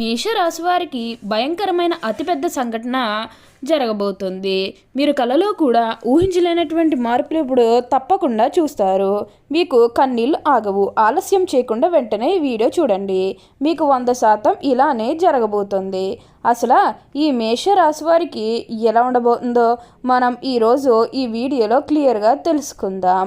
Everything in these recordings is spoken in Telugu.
మేషరాశి వారికి భయంకరమైన అతిపెద్ద సంఘటన జరగబోతుంది. మీరు కలలో కూడా ఊహించలేనటువంటి మార్పులు ఇప్పుడు తప్పకుండా చూస్తారు. మీకు కన్నీళ్ళు ఆగవు. ఆలస్యం చేయకుండా వెంటనే ఈ వీడియో చూడండి. మీకు వంద శాతం ఇలానే జరగబోతుంది. అసలు ఈ మేషరాశి వారికి ఎలా ఉండబోతుందో మనం ఈరోజు ఈ వీడియోలో క్లియర్గా తెలుసుకుందాం.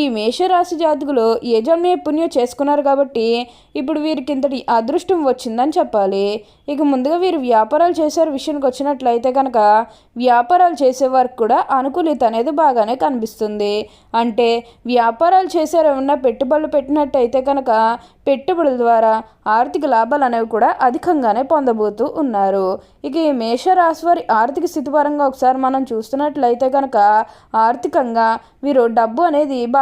ఈ మేషరాశి జాతకులు ఏ జన్మే పుణ్యం చేసుకున్నారు కాబట్టి ఇప్పుడు వీరికి ఇంతటి అదృష్టం వచ్చిందని చెప్పాలి. ఇక ముందుగా వీరు వ్యాపారాలు చేసే విషయానికి వచ్చినట్లయితే కనుక వ్యాపారాలు చేసేవారికి కూడా అనుకూలిత అనేది బాగానే కనిపిస్తుంది. అంటే వ్యాపారాలు చేసారు ఏమన్నా పెట్టుబడులు పెట్టినట్టయితే కనుక పెట్టుబడుల ద్వారా ఆర్థిక లాభాలు అనేవి కూడా అధికంగానే పొందబోతూ ఉన్నారు. ఇక ఈ మేషరాశి వారి ఆర్థిక స్థితి పరంగా ఒకసారి మనం చూస్తున్నట్లయితే కనుక ఆర్థికంగా వీరు డబ్బు అనేది బాగా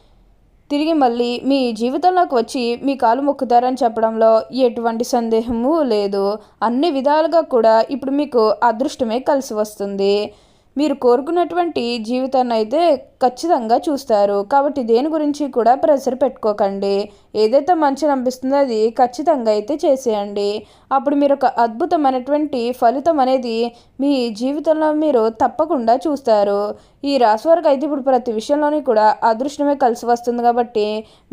తిరిగి మళ్ళీ మీ జీవితంలోకి వచ్చి మీ కాలు మొక్కుతారని చెప్పడంలో ఎటువంటి సందేహము లేదు. అన్ని విధాలుగా కూడా ఇప్పుడు మీకు అదృష్టమే కలిసి వస్తుంది. మీరు కోరుకున్నటువంటి జీవితాన్ని అయితే ఖచ్చితంగా చూస్తారు. కాబట్టి దేని గురించి కూడా ప్రెషర్ పెట్టుకోకండి. ఏదైతే మంచిని అనిపిస్తుందో అది ఖచ్చితంగా అయితే చేసేయండి. అప్పుడు మీరు ఒక అద్భుతమైనటువంటి ఫలితం అనేది మీ జీవితంలో మీరు తప్పకుండా చూస్తారు. ఈ రాశి వారికి అయితే ఇప్పుడు ప్రతి విషయంలోని కూడా అదృష్టమే కలిసి వస్తుంది కాబట్టి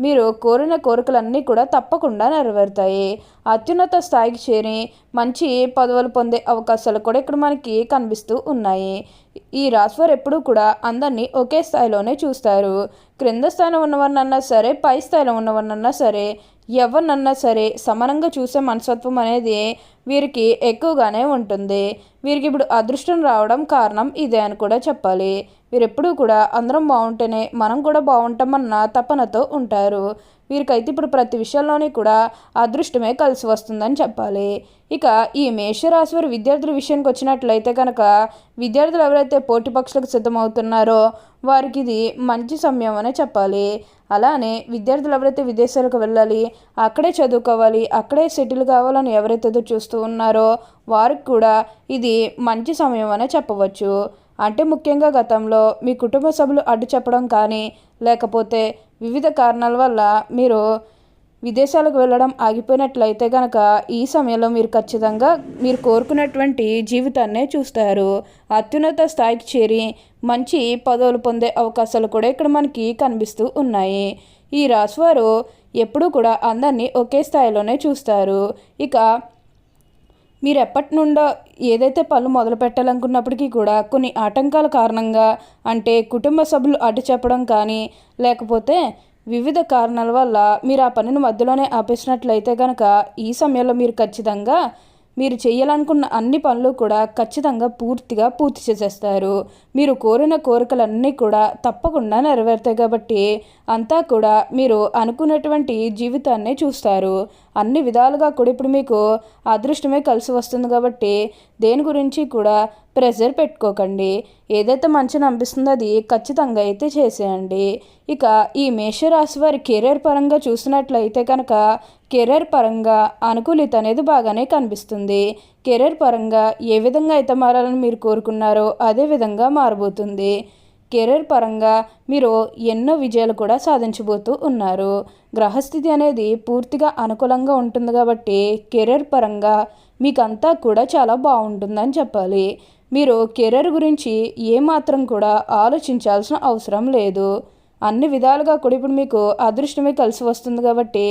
మీరు కోరిన కోరికలన్నీ కూడా తప్పకుండా నెరవేరుతాయి. అత్యున్నత స్థాయికి చేరి మంచి పదవులు పొందే అవకాశాలు కూడా ఇక్కడ మనకి కనిపిస్తూ ఉన్నాయి. ఈ రాశివారు ఎప్పుడూ కూడా అందరినీ ఒకే స్థాయిలోనే చూస్తారు. క్రింద స్థాయిలో ఉన్నవారినన్నా సరే పై స్థాయిలో ఉన్నవారినన్నా సరే ఎవరినన్నా సరే సమానంగా చూసే మనస్తత్వం అనేది వీరికి ఎక్కువగానే ఉంటుంది. వీరికి ఇప్పుడు అదృష్టం రావడం కారణం ఇదే అని కూడా చెప్పాలి. వీరెప్పుడూ కూడా అందరం బాగుంటేనే మనం కూడా బాగుంటామన్న తపనతో ఉంటారు. వీరికైతే ఇప్పుడు ప్రతి విషయంలోని కూడా అదృష్టమే కలిసి వస్తుందని చెప్పాలి. ఇక ఈ మేషరాశి వారి విద్యార్థుల విషయానికి వచ్చినట్లయితే కనుక విద్యార్థులు ఎవరైతే పోటీ పక్షులకు సిద్ధమవుతున్నారో వారికి ఇది మంచి సమయం అనే చెప్పాలి. అలానే విద్యార్థులు ఎవరైతే విదేశాలకు వెళ్ళాలి అక్కడే చదువుకోవాలి అక్కడే సెటిల్ కావాలని ఎవరైతే చూస్తూ ఉన్నారో వారికి కూడా ఇది మంచి సమయం అనే చెప్పవచ్చు. అంటే ముఖ్యంగా గతంలో మీ కుటుంబ సభ్యులు అడ్డు చెప్పడం కానీ లేకపోతే వివిధ కారణాల వల్ల మీరు విదేశాలకు వెళ్ళడం ఆగిపోయినట్లయితే కనుక ఈ సమయంలో మీరు ఖచ్చితంగా మీరు కోరుకున్నటువంటి జీవితాన్నే చూస్తారు. అత్యున్నత స్థాయికి చేరి మంచి పదవులు పొందే అవకాశాలు కూడా ఇక్కడ మనకి కనిపిస్తూ ఉన్నాయి. ఈ రాశివారు ఎప్పుడూ కూడా అందరినీ ఒకే స్థాయిలోనే చూస్తారు. ఇక మీరు ఎప్పటి నుండో ఏదైతే పనులు మొదలు పెట్టాలనుకున్నప్పటికీ కూడా కొన్ని ఆటంకాల కారణంగా అంటే కుటుంబ సభ్యులు అడ్డు చెప్పడం కానీ లేకపోతే వివిధ కారణాల వల్ల మీరు ఆ పనిని మధ్యలోనే ఆపేసినట్లయితే కనుక ఈ సమయంలో మీరు ఖచ్చితంగా మీరు చేయాలనుకున్న అన్ని పనులు కూడా ఖచ్చితంగా పూర్తిగా పూర్తి చేసేస్తారు. మీరు కోరిన కోరికలన్నీ కూడా తప్పకుండా నెరవేరుతాయి కాబట్టి అంతా కూడా మీరు అనుకున్నటువంటి జీవితాన్ని చూస్తారు. అన్ని విధాలుగా కూడా ఇప్పుడు మీకు అదృష్టమే కలిసి వస్తుంది కాబట్టి దేని గురించి కూడా ప్రెషర్ పెట్టుకోకండి. ఏదైతే మంచిని అనిపిస్తుందో అది ఖచ్చితంగా అయితే చేసేయండి. ఇక ఈ మేషరాశి వారి కెరీర్ పరంగా చూసినట్లయితే కనుక కెరీర్ పరంగా అనుకూలిత అనేది బాగానే కనిపిస్తుంది. కెరీర్ పరంగా ఏ విధంగా అయితే మారాలని మీరు కోరుకున్నారో అదే విధంగా మారబోతుంది. కెరీర్ పరంగా మీరు ఎన్నో విజయాలు కూడా సాధించబోతూ ఉన్నారు. గ్రహస్థితి అనేది పూర్తిగా అనుకూలంగా ఉంటుంది కాబట్టి కెరీర్ పరంగా మీకంతా కూడా చాలా బాగుంటుందని చెప్పాలి. మీరు కెరీర్ గురించి ఏమాత్రం కూడా ఆలోచించాల్సిన అవసరం లేదు. అన్ని విధాలుగా కూడా ఇప్పుడు మీకు అదృష్టమే కలిసి వస్తుంది కాబట్టి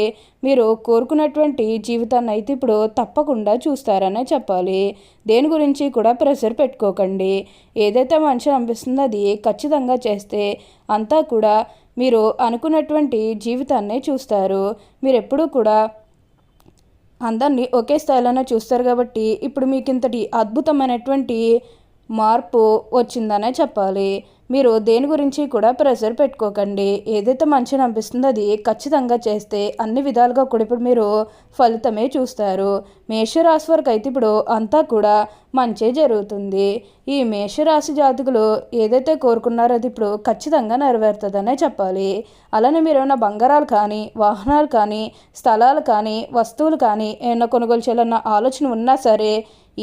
మీరు కోరుకున్నటువంటి జీవితాన్ని అయితే ఇప్పుడు తప్పకుండా చూస్తారనే చెప్పాలి. దేని గురించి కూడా ప్రెషర్ పెట్టుకోకండి. ఏదైతే మంచి అనిపిస్తుందో అది ఖచ్చితంగా చేస్తే అంతా కూడా మీరు అనుకున్నటువంటి జీవితాన్నే చూస్తారు. మీరు ఎప్పుడూ కూడా అందరినీ ఒకే స్థాయిలోనే చూస్తారు కాబట్టి ఇప్పుడు మీకు ఇంతటి అద్భుతమైనటువంటి మార్పు వచ్చిందనే చెప్పాలి. మీరు దేని గురించి కూడా ప్రెషర్ పెట్టుకోకండి. ఏదైతే మంచిగా అనిపిస్తుందో అది ఖచ్చితంగా చేస్తే అన్ని విధాలుగా కూడా ఇప్పుడు మీరు ఫలితమే చూస్తారు. మేషరాశి వరకు అయితే ఇప్పుడు అంతా కూడా మంచే జరుగుతుంది. ఈ మేషరాశి జాతకులు ఏదైతే కోరుకున్నారో అది ఇప్పుడు ఖచ్చితంగా నెరవేరుతుందనే చెప్పాలి. అలానే మీరు ఏమైనా బంగారాలు కానీ వాహనాలు కానీ స్థలాలు కానీ వస్తువులు కానీ ఏమైనా కొనుగోలు చేయాలన్న ఆలోచన ఉన్నా సరే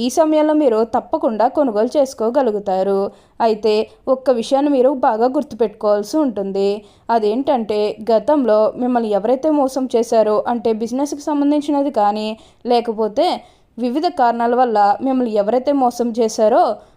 ఈ సమయంలో మీరు తప్పకుండా కొనుగోలు చేసుకోగలుగుతారు. అయితే ఒక్క విషయాన్ని మీరు బాగా గుర్తుపెట్టుకోవాల్సి ఉంటుంది. అదేంటంటే గతంలో మిమ్మల్ని ఎవరైతే మోసం చేశారో అంటే బిజినెస్కి సంబంధించినది కానీ లేకపోతే వివిధ కారణాల వల్ల మిమ్మల్ని ఎవరైతే మోసం చేశారో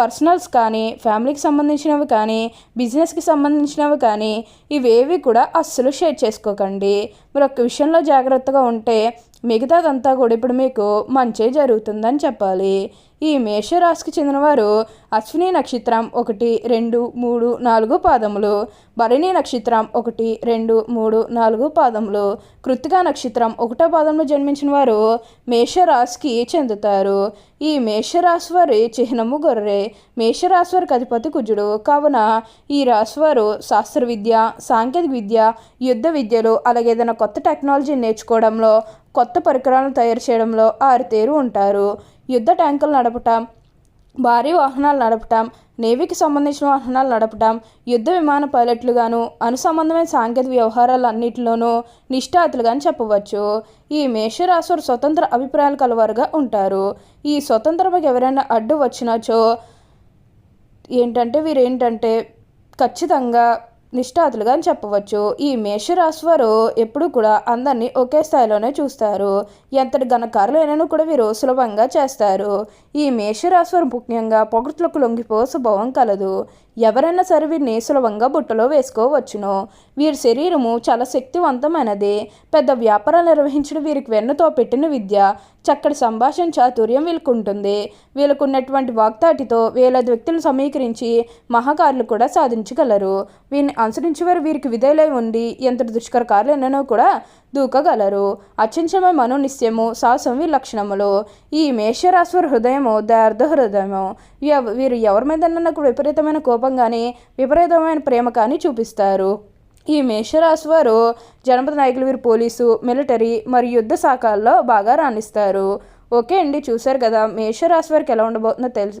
పర్సనల్స్ కానీ ఫ్యామిలీకి సంబంధించినవి కానీ బిజినెస్కి సంబంధించినవి కానీ ఇవేవి కూడా అస్సలు షేర్ చేసుకోకండి. మీరు ఒక్క విషయంలో జాగ్రత్తగా ఉంటే మిగతాదంతా కూడా ఇప్పుడు మీకు మంచి జరుగుతుందని చెప్పాలి. ఈ మేషరాశికి చెందినవారు అశ్విని నక్షత్రం ఒకటి రెండు మూడు నాలుగు పాదములు భరణి నక్షత్రం ఒకటి రెండు మూడు నాలుగు పాదములు కృతికా నక్షత్రం ఒకటో పాదంలో జన్మించిన వారు మేషరాశికి చెందుతారు. ఈ మేషరాశి వారి చిహ్నము గొర్రె. మేషరాశి వారికి అధిపతి కుజుడు. కావున ఈ రాశి వారు శాస్త్ర విద్య సాంకేతిక విద్య యుద్ధ విద్యలు అలాగే ఏదైనా కొత్త టెక్నాలజీ నేర్చుకోవడంలో కొత్త పరికరాలను తయారు చేయడంలో ఆరితేరు ఉంటారు. యుద్ధ ట్యాంకులు నడపటం భారీ వాహనాలు నడపటం నేవీకి సంబంధించిన వాహనాలు నడపటం యుద్ధ విమాన పైలట్లుగాను అనుసంబంధమైన సాంకేతిక వ్యవహారాలన్నింటిలోనూ నిష్ఠాతులుగా చెప్పవచ్చు. ఈ మేషరాశులు స్వతంత్ర అభిప్రాయాలు కలవారుగా ఉంటారు. ఈ స్వతంత్రముకి ఎవరైనా అడ్డు వచ్చినచో ఏంటంటే వీరేంటంటే ఖచ్చితంగా నిష్ఠాతులుగా అని చెప్పవచ్చు. ఈ మేషరాశి వారు ఎప్పుడు కూడా అందరినీ ఒకే స్థాయిలోనే చూస్తారు. ఎంతటి ఘనకారులైనను కూడా వీరు సులభంగా చేస్తారు. ఈ మేషరాశి వారు ముఖ్యంగా పొగట్లకు లొంగిపో స్వభావం కలదు. ఎవరైనా సరే వీరిని సులభంగా బుట్టలో వేసుకోవచ్చును. వీరి శరీరము చాలా శక్తివంతమైనది. పెద్ద వ్యాపారాలు నిర్వహించడం వీరికి వెన్నుతో పెట్టిన విద్య చక్కటి సంభాషణ చాతుర్యం వీళ్ళకు ఉంటుంది వీళ్ళకున్నటువంటి వాగ్దాటితో వేలాది వ్యక్తులను సమీకరించి మహాకారులు కూడా సాధించగలరు. వీరిని అనుసరించి వారు వీరికి విధేయులై ఉండి ఎంత దుష్కర ఎన్నో కూడా దూకగలరు. అత్యంచమ మనోనిశ్యము సాహసం వీరి లక్షణములు. ఈ మేషరాశి హృదయము దార్ధ హృదయము. వీరు ఎవరి మీద నాకు విపరీతమైన కోపం కానీ విపరీతమైన ప్రేమ కానీ చూపిస్తారు. ఈ మేషరాశి వారు జనపద నాయకులు వీరు పోలీసు మిలిటరీ మరియు యుద్ధ శాఖల్లో బాగా రాణిస్తారు. ఓకే అండి చూశారు కదా మేషరాశి వారికి ఎలా ఉండబోతుందో తెలుసు